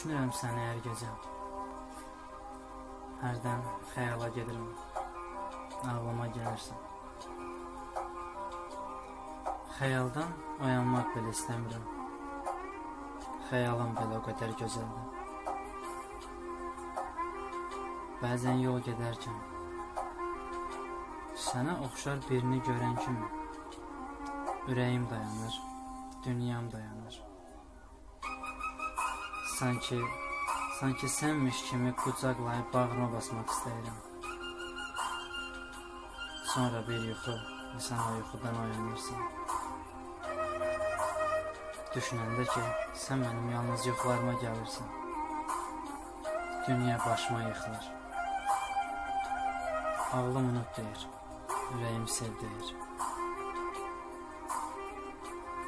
Düşünürəm səni hər gecə. Hərdən xəyala gedirəm. Ağlıma gəlirsən. Xəyaldan oyanmaq belə istəmirəm. Xəyalım belə o qədər gözəldir. Bəzən yol gedərkən sənə oxşar birini görən kimi ürəyim dayanır, dünyam dayanır. Sanki sanki sənmiş kimi qucaqlayıb bağrıma basmaq istəyirəm. Sonra bir yuxu, sən o yuxudan oyanırsan. Düşünəndə ki, sən mənim yalnız yuxularıma gəlirsən. Dünya başıma yıxılır. Ağlım unut deyir, ürəyim sev deyir.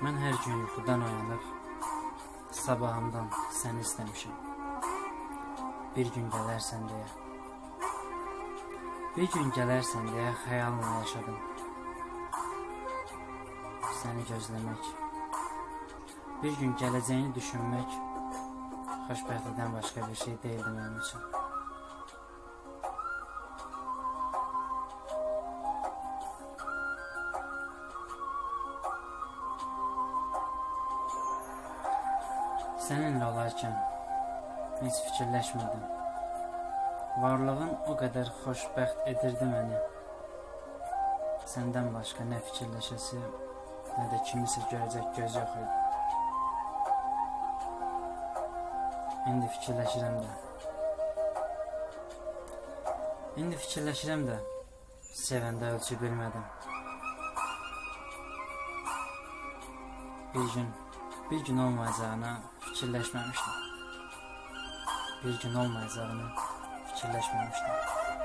Mən hər gün yuxudan oyanıb sabahımdan səni istəmişəm. Bir gün gələrsən deyə. Bir gün gələrsən deyə xəyalımla yaşadım. Səni gözləmək. Bir gün gələcəyini düşünmək xoşbəxtlikdən başqa bir şey deyildi mənim üçün. Səninlə olarkən heç fikirləşmədim. Varlığın o qədər xoşbəxt edirdi məni. Səndən başqa nə fikirləşəsi, nə də kimisə görəcək göz yox idi. İndi fikirləşirəm də. İndi fikirləşirəm də. Sevəndə ölçü bilmədim. Bir gün, bir gün olmayacağına fikirləşməmişdim. Bir gün olmayacağını fikirləşməmişdim.